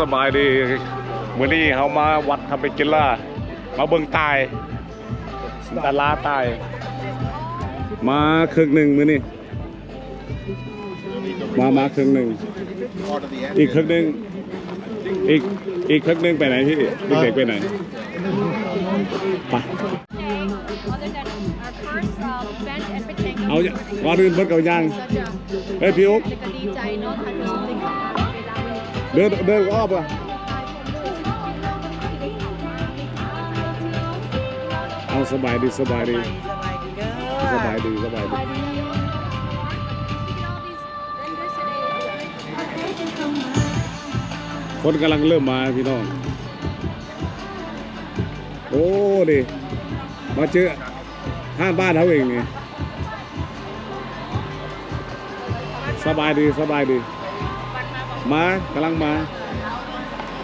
สบายดีมื้อนี้เฮามาวัดทำเป็นกินล่ามาเบิ่งตายดาราตาย มาครึ่งหนึ่งมื้อนี้มามาครึ่งหนึ่งอีกครึ่งหนึ่งอีกอีกครึ่งหนึ่งไปไหนพี่เด็กไปไหนไปเป็นเพลงเอาก่อนอื่นเพิ่นกับยังเฮ้ยพี่อุ๊ก เดินเดินอ้อมอะเอาสบายดีสบายดีสบายดีสบายดีคนกำลังเริ่มมาพี่น้อง โอ้ดิมาเจอห้างบ้านเขาเองนี่สบายดีสบายดี มากำลังมา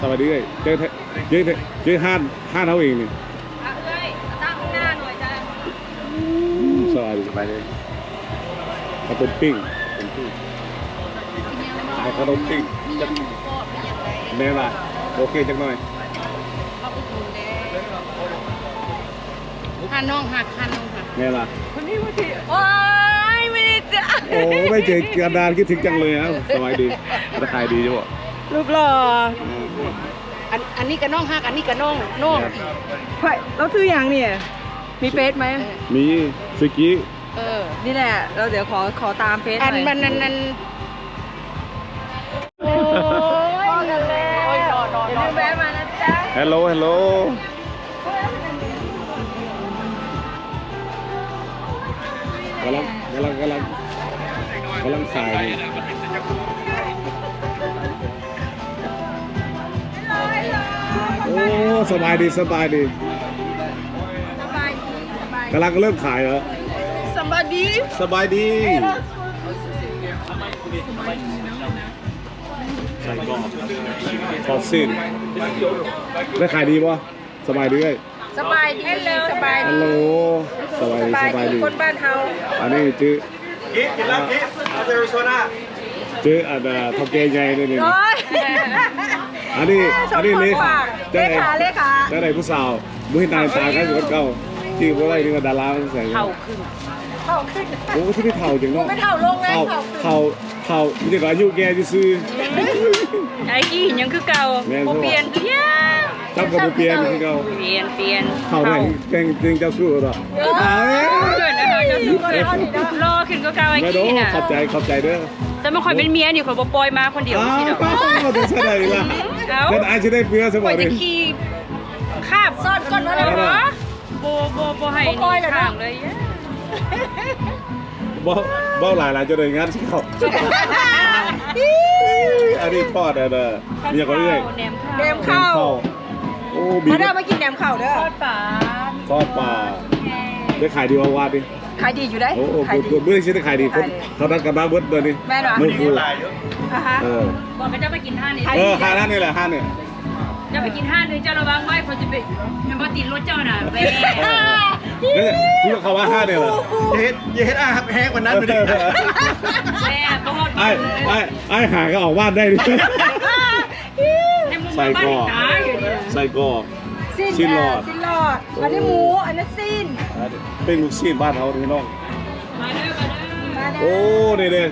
สวัสดีเอ้ยเจอเทเจอเทเจอห้านห้านเขาเองนี่อะเอ้ยตั้งหน้าหน่อยจ้ะสบายดีสบายดีข้าวต้มปิ้งขายข้าวต้มปิ้งมียังหมูกรอบมียังไรแน่ละโอเคจังหน่อยเอาอุดหนุนแน่ฮันน้องหักฮันน้องหักแน่ละคนนี้ว่าที่โอ้ย ไม่ได้จ้ะโอ้ไม่เจอกันนานคิดถึงจังเลยนะสบายดีราคายดีจ้ะบ่ลูกหล่ออันอันนี้กับน้องหักอันนี้กับน้องน้องเฮ้ยเราซื้ออย่างเนี่ย มีเฟซไหมมีสกี้เออ นี่แหละ เราเดี๋ยวขอขอตามเฟซหอันน่อยมันนันนันโอ้ยนั่นแหละโอ้ยนอนนอนอย่าลืมแวะมานะจ๊ะฮัลโหลฮัลโหลกำลังกำลังกำลัง กำลังสายนี่โอ้สบายดีสบายดีสบายดีสบายกำลังเริ่มขายเหรอสบายดีสบายดีใส่กรอบขอสิ้นได้ขายดีป่ะสบายดีเลยสบายดีสบายฮัลโหลสบายดีสบายดีคนบ้านเฮาอันนี้จื้อกินกินแล้วกิน เอาเซโรโซน่าจื้ออันน่ะทำเกงใหญ่ด้วยนี่โอ้ยอันนี้อันนี้เลขาเลขาเลขาเจ้าไหนผู้สาวบุ้ยนายตากันอยู่กับเก่าที่ว่าไรนี่ก็ดาราใส่เข่าขึ้นเท่าขึ้นโอ้ที่นี่เท่าจังเนาะไม่เท่าลงเลยเท่าเท่าเท่าเท่ามันจะอายุแกซื่อไอ้กี้ยังคือเก่าแม่นบ่เปลี่ยนเปลี่ยนๆเจ้ากับบ่เปลี่ยนคือเก่าเปลี่ยนเปลี่ยนเท่าไหร่แกงจริงเจ้าสู้หรอเอาเกิดนะคะจะสู้เลยรอขึ้ นก็เก่าไอ้ไม่โดกี้น่ะขอบใจขอบใจเด้อแต่มันคอยเป็นเมียนี่คอยบ่ปล่อยมาคนเดียวอ้าวสิดอกก็จะแสดงล่ะเอ้าเดี๋ยวอายจะได้เปลือสมคบัอยติจะขี่คาบซ่อนก้อนแล้วเหรอบ่บ่บ่ให้นี่ข้างเลยบ่บ่หลายหลายจะได้งานสิเขาอันนี้ทอดอะเด้อเมียก็เอ้ยแหนมเดข้าวมข้าวโอ้บีมาเด้อมากินแหนมข้าวเด้อทอดปลาทอดปลาได้ขายดีว่าวาดดิ ขายดีอยู่ได้โอ้โหขายดี เมื่อสิได้ขายดีคนเขานัดกันมาเบิดเดือนนี้แม่นวะมือฟูอะฮะ เออบอกไปจะไปกินห้านี่เออห้านั่นนี่แหละห้าเนี่ยจะไปกินห้านึงเจ้าระวังไว้คนจะไปมันบ่ติดรถเจ้าน่ะแม่ก็จะที่เขาว่าห้าเนี่ยเหรออย่าเฮ็ดอย่าเฮ็ดอาหับแห้งกว่านั้นไปดิแม่บ่ฮอดไอ้ไอ้ไอ้หาก็ออกบ้านได้ดิใส่กรอกตาอยู่นี่ใส่กรอก สิ้นสิ้นหลอด สิ้นหลอ ด อันนี้หมู อันนี้สิ้นเป็นลูกชิ้นบ้านเขาพี่น้องมาเด้อมาเด้อมาเด้อโอ้นี่เด้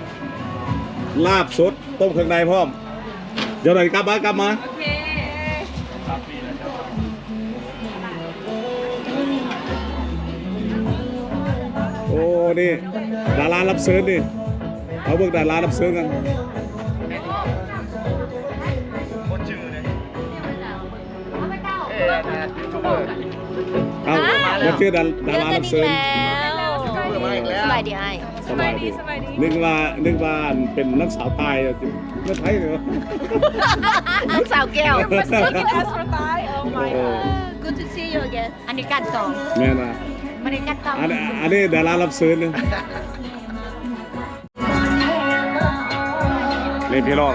ลาบสดต้มเครื่องในพร้อม เดี๋ยวหน่อยกลับมากลับมาโอเคโอ้นี่ดารารับเชิญนี่เอาเบิกดารารับเชิญกันเอามาเจอดาดารารับเชิญสบายดีไอ้สบายดี นึกว่านึกว่าเป็นนักสาวตายอะเมื่อไทยเหรอน้องสาวแก้วโอ้ Good to see you again อันนี้กัดต่อแม่นะมันนี้กัดต่ออันนี้อันนี้ดารารับเชิญนะนี่พี่น้อง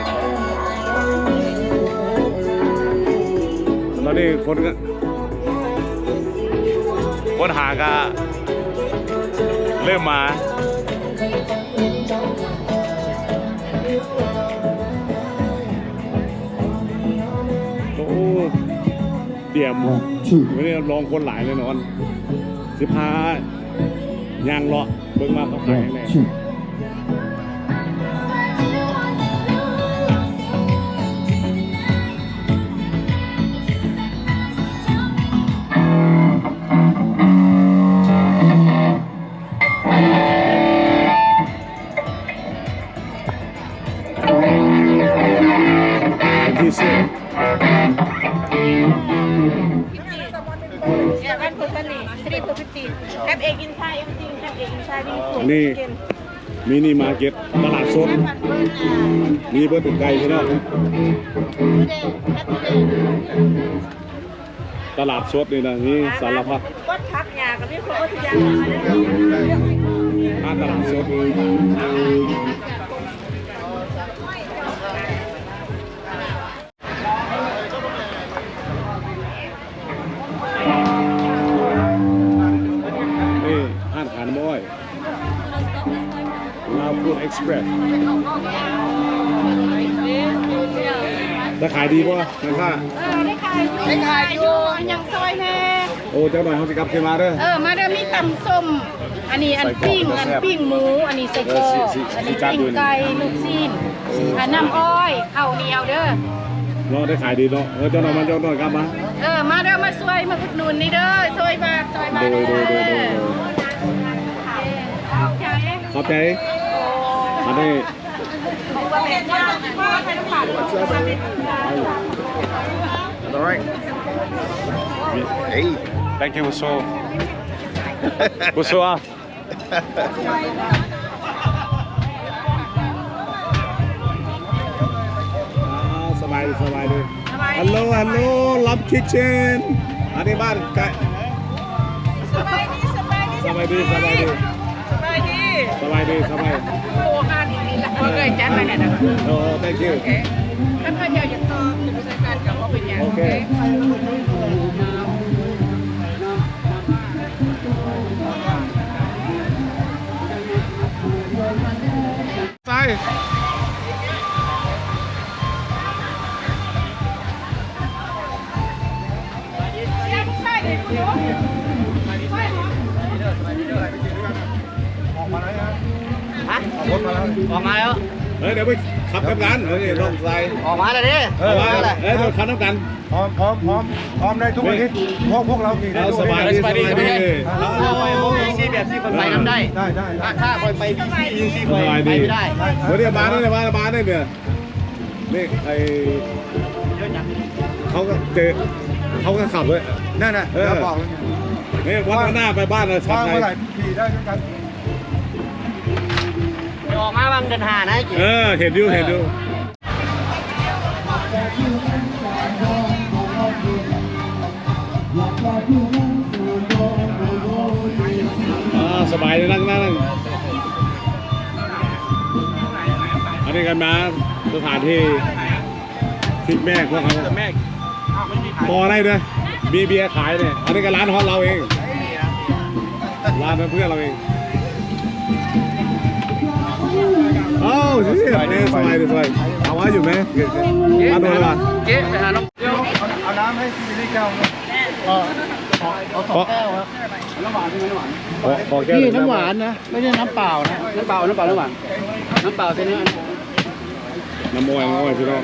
ตอนนี้คนก็ คนหาก็เริ่มมาโอ้เตรียมวันนี้ลองคนหลายเลยนอน สิพายางเลาะเบิ่งมาเขาขายแน่ นี่มินิมาร์เก็ตตลาดสดมีเบิร์ดไก่พี่น้องตลาดสดนี่นะนี่สารพัดวัดพักยากับพี่คนก็ทุกอย่างมาเลยร้านตลาดสด ลาวฟูดเอ็กซ์เพรสจะขายดีป่ะแม่ค้าเออได้ขายอยู่ได้ขายอยู่ยังซอยแน่โอ้เจ้าหน่อยเขาจะกลับขึ้นมาเด้อเออมาเด้อมีตำส้มอันนี้อันปิ้งอันปิ้งหมู อันนี้ใส่กรอเออสิกสิอันนี้สิจัดปิ้งอยู่นี่ไก่ลูกชิ้นอันน้ำอ้อยข้าวเหนียวเด้อเนาะได้ขายดีเนาะเออเจ้าหน่อยมันเจ้าหน่อยกลับมาเออมาเด้อมาช่วยมาอุดหนุนนี่เด้อช่วยมาช่วยมาโดเด้ยอโดยโดยโดยขอบใจขอบใจ อันนี้ว่าเป็นย่างพ่อใครต้องผ่าน All right. Hey. thank you so Bonsoir อ้าวสบายดีสบายดีฮัลโหลฮัลโหลรับคิทเชนอันนี้บ้าน เฮ้ยเดี๋ยวไปขับกันกันเฮ้ยลองใส่ออกมาเลยดิเออเฮ้ยเดี๋ยวขับน้ำกันพร้อมพร้อมพร้อมพร้อมได้ทุกอาทิตย์พวกพวกเราขี่ได้เอาทุกสอาบายทิตย์ดีสบายดีซีแบบซีคนไปน้ำได้ได้ได้ได้ถ้าคอยไปบีซียิงซีสคอยบายไปดีไม่ได้เดี๋ยวมาเนี่ยมามาเนี่ยเนี่ยนี่ไอเขาก็เจอเขาก็ขับเลยนั่นน่ะเออเราบอกนี่วันหน้าไปบ้านเลยขับว่างไงเมื่อไหร่ขี่ได้ด้วยกัน ออกมาบางเดินหานะเออ เห็นอยู่เห็นอยู่อ่าสบายเลยนั่งนั่งอันนี้กันมาสถานที่ทิศแม่พวกเขาแม่พออะไรด้วยมีเบียร์ขายเนี่ย อันนี้ก็ร้านของเราเอง ร้านเพื่อนเราเอง เอ้าสิสบายดีสบายดีสบายเอาไว้อยู่ไหมมาดูเลยป่ะเจ๊ไปหาน้องเอาน้ำให้พี่นี่แก้วนึงเอาสองแก้วครับขอขอแก้วพี่หงน้ำหวานนะ ไม่ใช่น้ำเปล่านะ น้ำเปล่า น้ำเปล่า น้ำหวาน น้ำเปล่าเส้นนี้น้ำมวยน้ำมวยพี่น้อง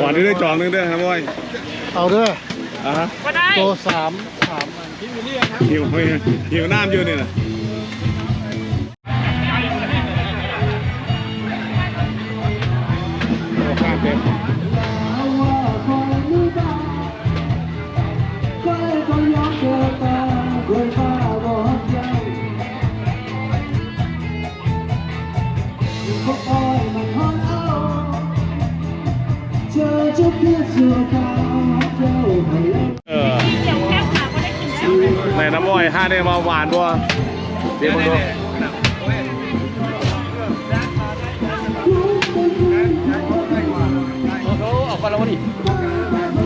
ก่อนที่ได้จองนึงเด้อน้ำมวยเอาเด้ออะฮะก็ได้โตสามสามหิวเฮ้ยหิวน้ำอยู่เนี่ยนะ เออเดี๋ยวแค่ขาก็ได้กินแล้วในน้ำอ้อยห้าเนี่ยมาหวานบัวเดี๋ยวมึงดู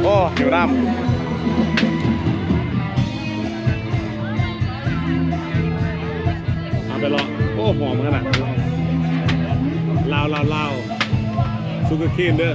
โอ้หิวน้ำเอาไปรอโอ้หอมขนาดลาวลาวลาวซุกเกอร์คีนเด้อ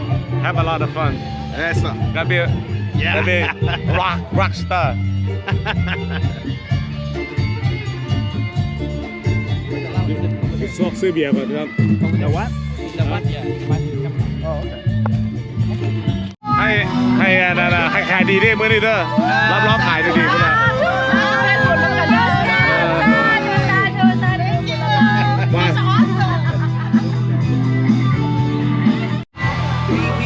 have a lot of fun. Yes Gonna be a, gonna be a rock rock star. ซอกซื้อเบียร์ก่อนครับแต่วัดแต่วัดเนี่ยวัดกับให้ให้อันนั้นนะให้ขายดีดิมื้อนี้เด้อรับรองขายดีๆมื้อนี้มาพี่ออกมันกินสุดแอนสุดสุดอันน่ะมา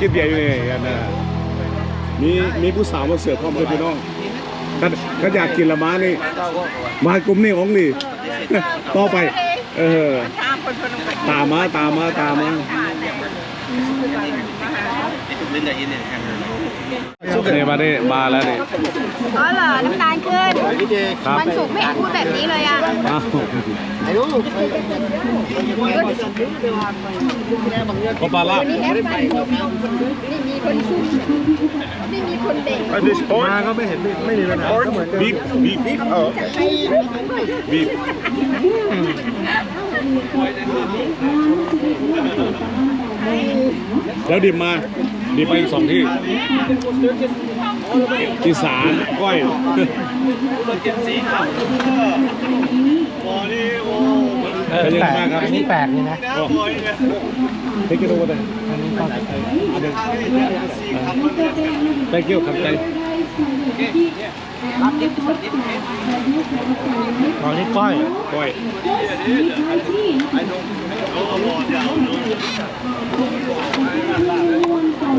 คิดเบียร์อยู่นี่อันน่ะมีมีผู้สาวมาเสือกเข้ามาพี่น้องถ้าอยากกินละม้านี่มากลุ่มนี่ของนี่ต่อไป เออ ตามมาตามมาตามมาเล่ นได้ยินเนี่ยนี่มานี่มาแล้วนี่อ๋อเหรอน้ำตาลขึ้นพี่เจครับวันศุกร์ไม่เห็นพูดแบบนี้เลยอะอ้าวไอ้ลูกก็ปลาลาบนี่แอปไปนี่มีคนชุ่มนี่มีคนเด็กมาก็ไม่เห็นไม่มีปัญหาก็เหมือนเดิมบีบบีบบีบเออบีบแล้วดิบมา ดิบมาอีกสองที่ที่สารก้อยเป็นยังไงบ้างครับนี่แปลกนี่นะเทคกิโลเลยอันหนึ่ง thank you ครับใจตอนนี้ก้อยก้อยเปิดเลยพี่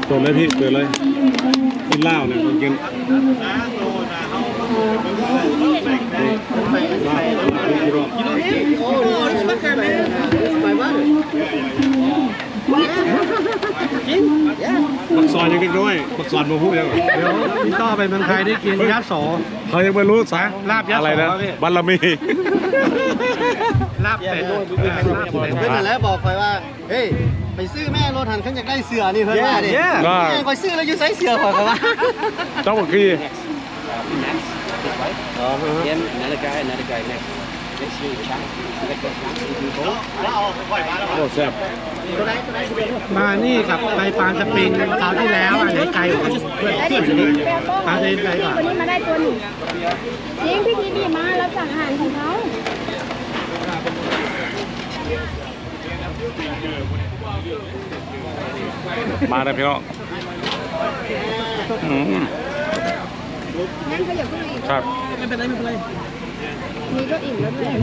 เปิดเลยกินเหล้าเนี่ยกินเหล้ากินรอบโอ้ยชักแค่ไหนปักซอยยังกินด้วยปักซอยมาพูดยังเดี๋ยวพี่ต้อไปเมืองไทยได้กินยัดโสเขายังไม่รู้สาลาบยัดสอะไรนะสองครั บพี่บารมีลาบเป็ดเพื่อนนั่นแหละบอกคอยว่า เฮ้ย ไปซื้อแม่รถหันขันอยากได้เสือนี่เพื่อนว่าดิก็แม่คอยซื้อแล้วอยู่ใส่เสือคอยเขาว่าเจ้าบอกขี้ Then another guy, another guy next. Next to the chunk. Select that chunk. If you go, โอ้แซ่บมานี่กับไปปานสปริงคราวที่แล้วอันไหนไกลกว่าเพื่อนแล้วเพื่เดี๋อยนวคนนี้พี่ปาเดนไกลกว่า วันนี้มาได้ตัวหนึ่งจริงพี่ทีบีมาแล้วสั่งอาหารของเขา มาเลยพี่น้องอืมนั่นเขาอย่าเพิ่งอิ่มครับมีก็อิ่มแล้วด้วย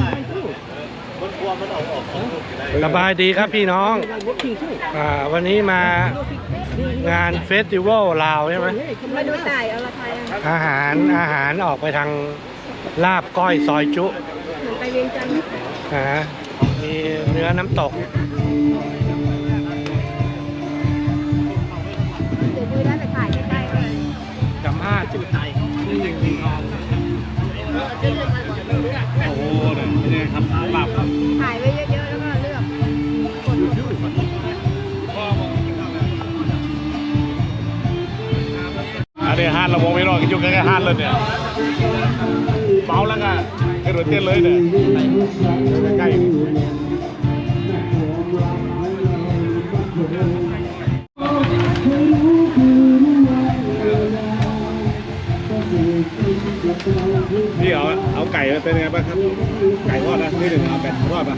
สบายดีครับพี่น้องอ่าวันนี้มางานเฟสติวัลลาวใช่ไหมมาดูจ่ายเอาละไทยอะอาหารอาหารออกไปทางลาบก้อยซอยจุเหมือนไปเวียงจันทร์อ่า มีเนื้อน้ำตกเดี๋ยวดูได้ไปถ่ายใกล้ๆเลยกับห้าจุดไทยนี่หนึ่งหนึ่งทองโอ้โหเนี่ยเป็นไงครับหลับครับถ่ายไว้เยอะๆแล้วก็เลือกกดอันนี้ห้านระวงไม่รอดอยู่ใกล้ๆห้านเลยเนี่ยเมาแล้วก็ กระโดดเต้นเลยเนี่ยใกล้ๆพี่เอาเอาไก่มาเป็นไงบ้างครับ ไก่ทอดนะนี่หนึ่งเอาไก่ทอดป่ะ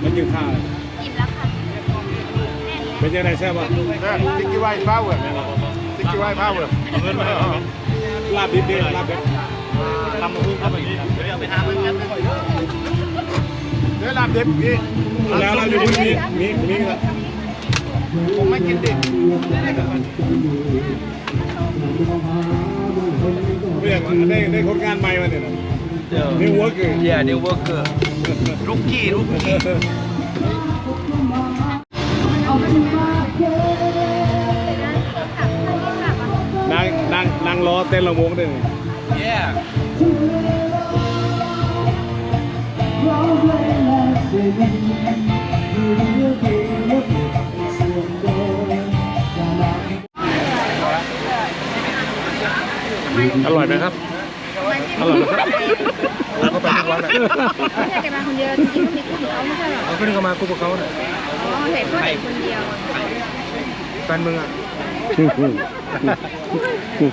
แล้วกินข้าวอิ่มแล้วค่ะเป็นยังไงแซ่บป่ะติ๊กกี้ไวท์พาวเวอร์ ติ๊กกี้ไวท์พาวเวอร์ลาบดิบดิลาบดิบทำมาพูดเข้าไปนี้เดี๋ยวไปหาเพื่อนกันเดี๋ยวลาบดิบพี่แล้วเราอยู่ที่นี้นี้นี้ละผมไม่กินดิบเรียกได้ได้คนงานใหม่มาเนี่ยนะ New worker. Yeah, new worker. Rookie, rookie. นั่ง นั่งนั่งรอเต้นละวงได้ไหม Yeah. อร่อยไหมครับ อร่อยไหมครับเราก็ไปทุกวันแหละไม่ใช่แกมาคนเดียวจริงๆเขามีคู่ของเขาไม่ใช่เหรอเราก็นึกว่ามาคู่กับเขาเนี่ยอ๋อเห็นเขาเห็นคนเดียว แฟนมึงอะ 嗯嗯嗯嗯嗯